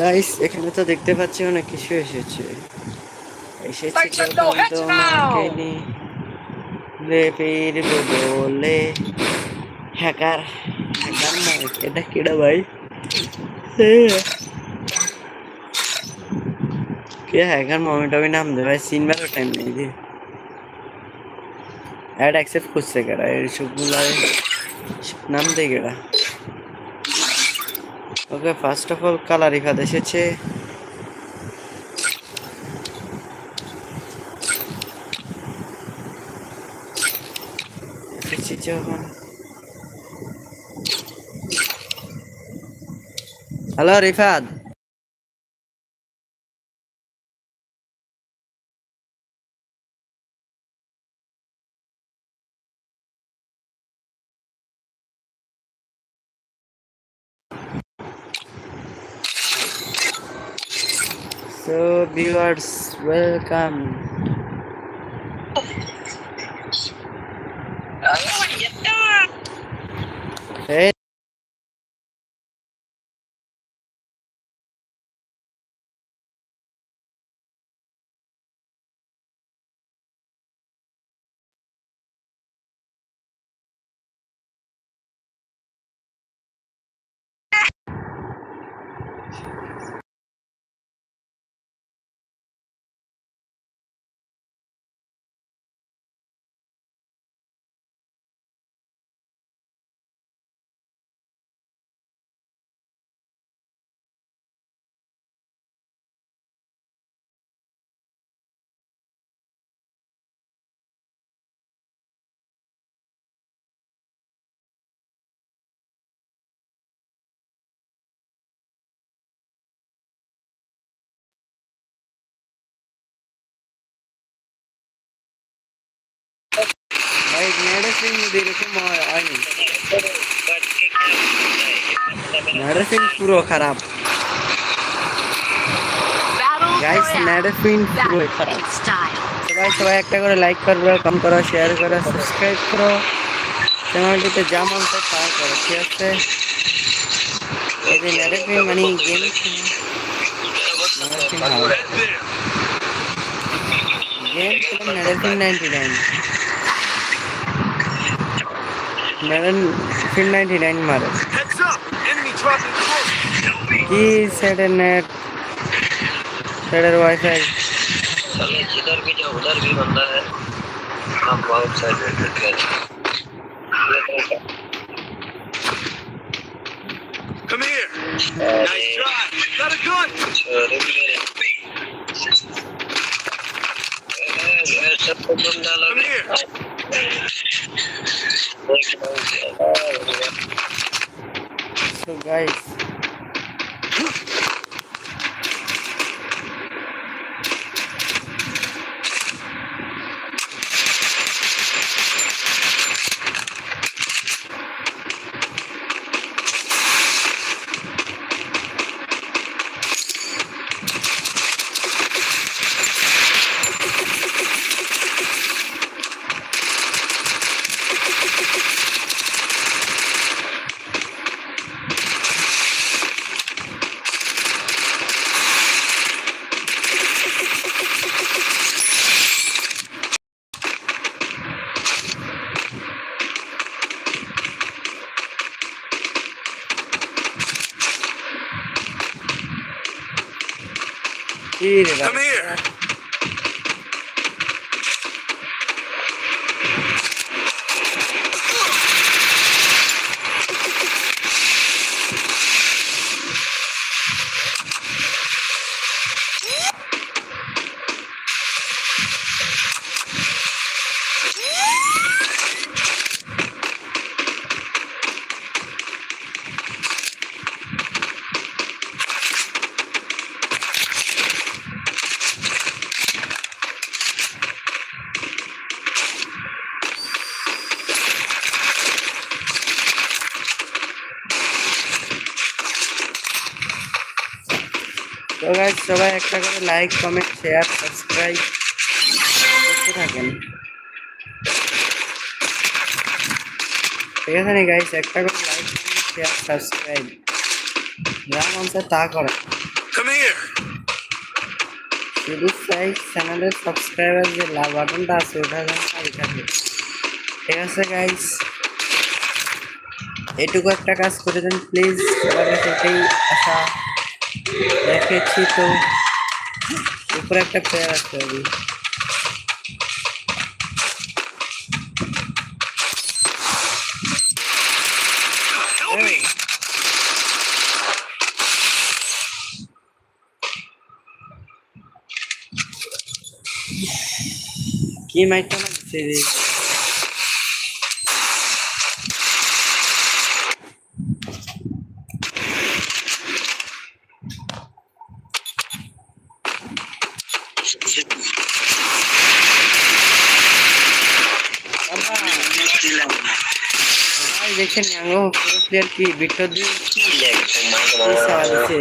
Guys এখানে তো দেখতে পাচ্ছি অনেক কিছু এসেছে। এসেছে ফিরবো বলে হ্যাকার হ্যাকার নয়। এটা কেডা ভাই? কে হ্যাকার মমিটা भी নাম দে ভাই সিনবারও টাইম নেই দি অ্যাড অ্যাকসেপ্ট করছে কেডা? এর সবগুলো নাম দে কেডা? Okay first of all colour Ifad এসেছে। Hello Rifad So viewers, welcome. Oh. Oh, hey. ভাই মেডিসিন এরকম হয়- হয়নি মেডিসিন পুরো খারাপ গাইস মেডিসিন পুরো খারাপ সবাই সবাই একটা করে লাইক করবে কম করো শেয়ার করো সাবস্ক্রাইব করো চ্যানেলটিতে যা মন চায় তা করো ঠিক আছে এই যে মেডিসিন মানে গেম মেডিসিন হয় game medicine ninety nine madam फिर नाइन्टी नाइन मारो की सेटर नेट सेटर वाईफाई जिधर भी जाओ उधर भी बंदा है हम बहुत सारे Come here. Nice try. Got a gun. Come here. So guys, রে সবাই একটা করে লাইক কমেন্ট শেয়ার সাবস্ক্রাইব করতে থাকেন। ঠিক আছে নি গাইস একটা করে লাইক কমেন্ট শেয়ার সাবস্ক্রাইব যা মন তা করে. শুধু চাই চ্যানেলের সাবস্ক্রাইবার যে লাভ বাটনটা আছে ওটা যেন থাকে। ঠিক আছে গাইস এটুকু একটা কাজ করে দেন প্লিজ সবার কাছে এটাই আশা। É રાખે tipo તો ઉપરાટ a કરવી Quem mais tá na série? না ভাই দেখেন ইয়াঙ্গো পুরো প্লেয়ার কি ভিক্টর দিয়ে চালাচ্ছে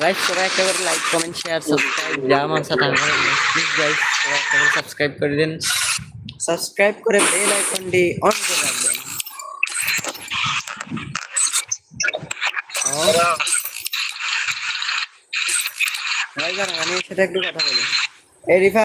গাইস সবাই একটা করে লাইক কমেন্ট শেয়ার সাবস্ক্রাইব যা মন সাথে প্লিজ গাইস সবাই একটা করে সাবস্ক্রাইব করে দিন। সাবস্ক্রাইব করে বেল আইকনটি অন করে রাখবেন। ভাই জানো আমি সাথে একটু কথা বলি। এই রিফা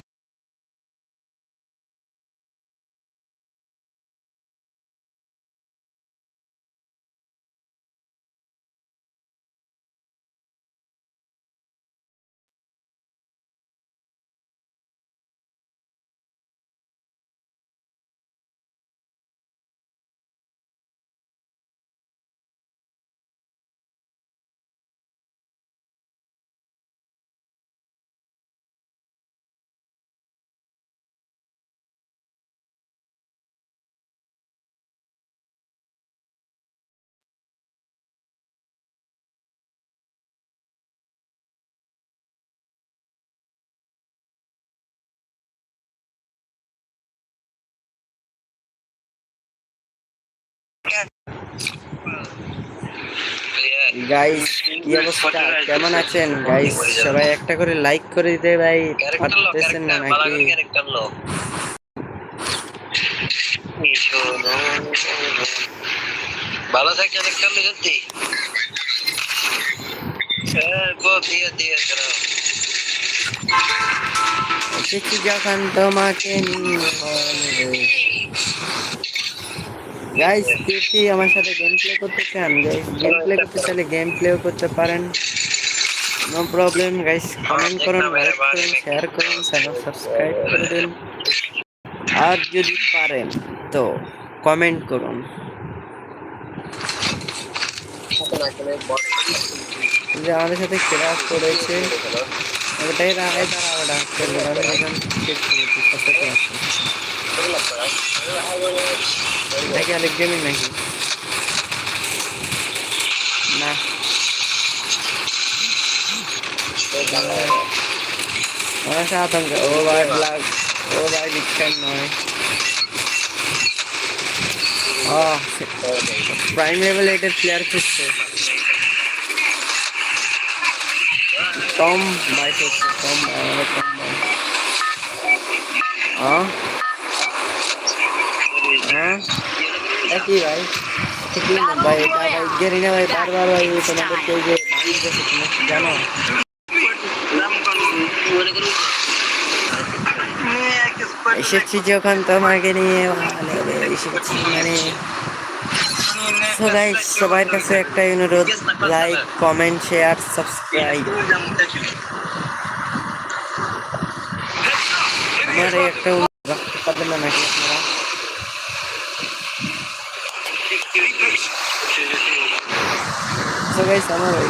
গাইস কি অবস্থা? কেমন আছেন? গাইস সবাই একটা করে লাইক করে দিতে ভাই। পারতেছেন না নাকি? ভালো লো সত্যি হ্যাঁ তোমাকে নিয়ে গাইস কে কি আমার সাথে গেম প্লে করতে চান গাইস গেম প্লে করতে চাইলে গেম প্লেও করতে পারেন নো প্রবলেম গাইস কমেন্ট করুন লাইক করুন শেয়ার করুন চ্যানেল সাবস্ক্রাইব করে দিন আর যদি পারেন তো কমেন্ট করুন যে আমাদের সাথে ক্লাস করেছে ওটাই রাখাই তারা ওটা খেলবে আমি এখন চেক করেছি কত देखिए अलग गेमिंग नहीं। प्राइम लेवल एटेड प्लेयर खुद से। टॉम भाई टॉम टॉम भाई हाँ। একই ভাই। ভাই ভাই গেরি না ভাই বারবার ভাই তোমাদেরকে ওই যে জানো। এসেছি যখন তোমাকে নিয়ে ভালো এসেছি মানে guys, সবার কাছে একটাই অনুরোধ লাইক কমেন্ট শেয়ার সাবস্ক্রাইব আমার একটা রাখতে পারবেন না নাকি? আপনারা So guys, আমার ওই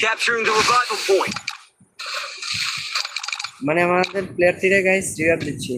Capturing the revival point. মানে আমাদের প্লেয়ার থ্রিরে গাইস রিগার দিচ্ছি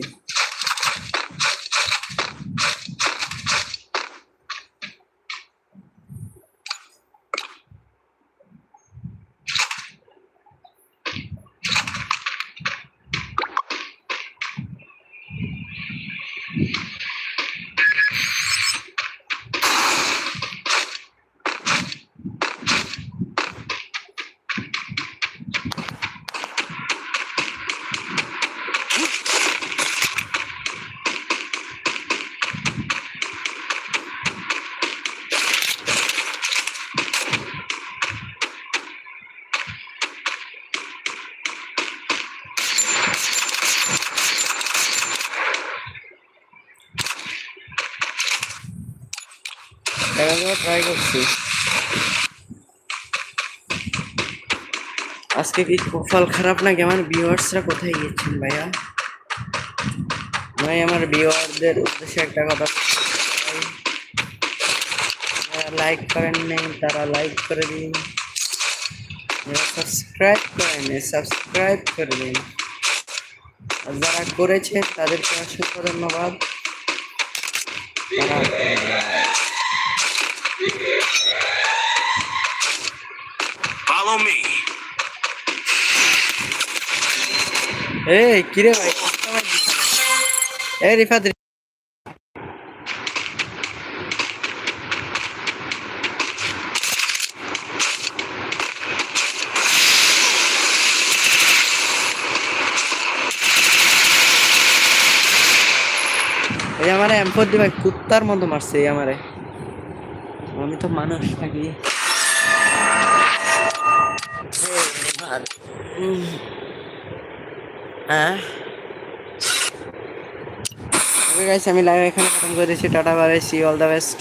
ট্রাই করছি আজকে কি কপাল খারাপ না কেমন ভিউয়ার্সরা কোথায় গিয়েছেন ভাইয়া? ভাই, আমার ভিউয়ারদের উদ্দেশ্যে একটা কথা যারা লাইক করেন নেই, তারা লাইক করে দিন। যারা সাবস্ক্রাইব করেন সাবস্ক্রাইব করে দিন। আর যারা করেছেন তাদেরকে অসংখ্য ধন্যবাদ তারা Follow me. এই, কিরে ভাই? কাস্টমার এই রিফাত এই আমারে এমফোর দি ভাই কুত্তার মতো মারছে আমারে। আমি তো মানুষ থাকি উম। হ্যাঁ আমি লাইভ এখানে খতম করেছি। Tata bye see all the best